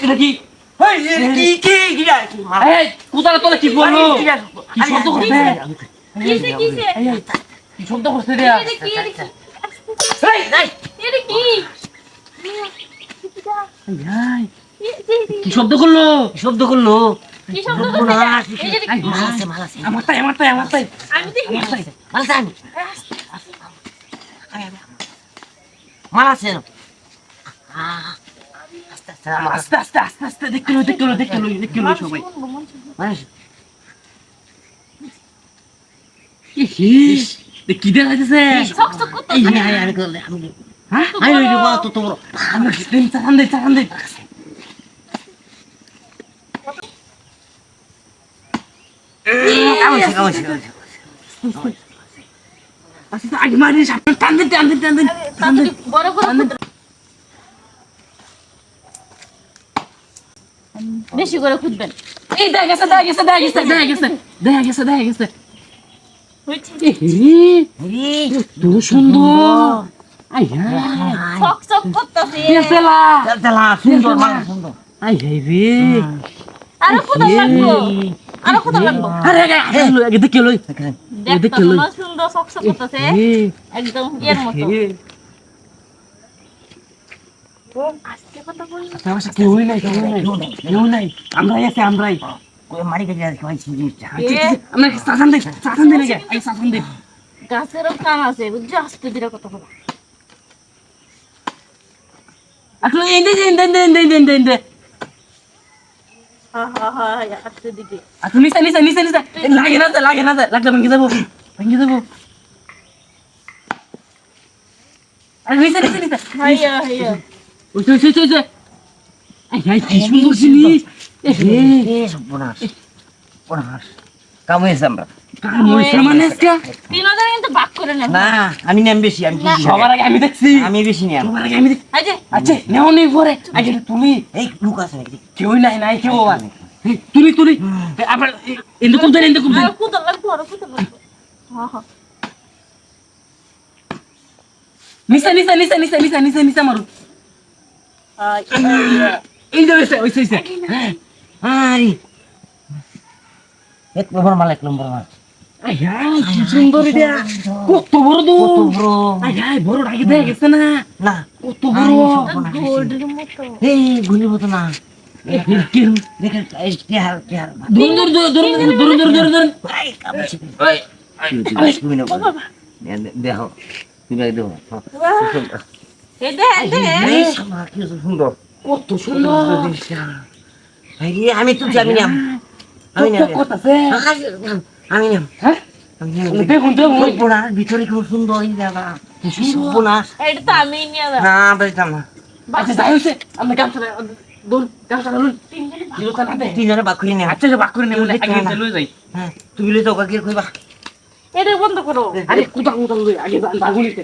এটা কি? শব্দ করল? কি শব্দ করল? কি শব্দ করল আস্তে আস্তে আস্তে আস্তে দেখতে লই দেখতে লই দেখতে লই দেখতে লই সবাই। কি দেখা টান টান দিন বড় বেশি করে খুঁজবেন। এই দেখা গেছে দেখা গেছে দেখা গেছে দেখা গেছে দেখা গেছে দেখা গেছে। একদম কেউই নাই কেউ নাই কেউ নাই। আমরাই আছে আমরাই। মারি গেছে আর খাইছি জিনিসটা আমরা সাসান দে সাসান দে নাকি আই সাসান দে গাছেরও কান আছে বুঝছ? আস্তে ধীরে কথা বলা আসলে এন্ডে এন্ডে এন্ডে এন্ডে এন্ডে এন্ডে হা হা হা আস্তে দিকে। আচ্ছা নিচে নিচে নিচে নিচে। লাগে না লাগে না তো, লাগলে ভেঙে দেবো। ভেঙে দেবো। আরে নিচে নিচে নিচে। হাইয়া হাইয়া ওই তো ওই তো ওই কি সুন্দর জিনিস। কাম হয়েছে আমরা। মানে আমি নেম বেশি আমি সবার আগে আমি দেখছি। আমি বেশি নিয়ে সবার আগে আমি আচ্ছা নেও নেই পরে। আচ্ছা তুমি এই লুক আছে কেউ নাই নাই কেউ তুলি তুলি। আবার এন্দু কুদ দেন এন্দু কুদ দেন কুদ লাগবো আর কুদ লাগবো হ্যাঁ হ্যাঁ। নিসা নিসা নিসা নিসা নিসা নিসা নিসা মারো। এই যে হইছে হইছে হইছে আই। এক নম্বর মাল এক নম্বর মাল। আয়া কি সুন্দর এটা। কত বড় দু কত বড়। আয়া বড় ডাকি দেয় গেছে না। না। কত বড়। গোল্ডের মতো। এই গুলির মতো না। দেখো তুমি দেখো কত সুন্দর আমি তো জানি না আমি খুব সুন্দর এটা আমি নে তুমি লই কইবা। এটা বন্ধ করো। আরে কোথাও কোথাও আগে বাগুলিতে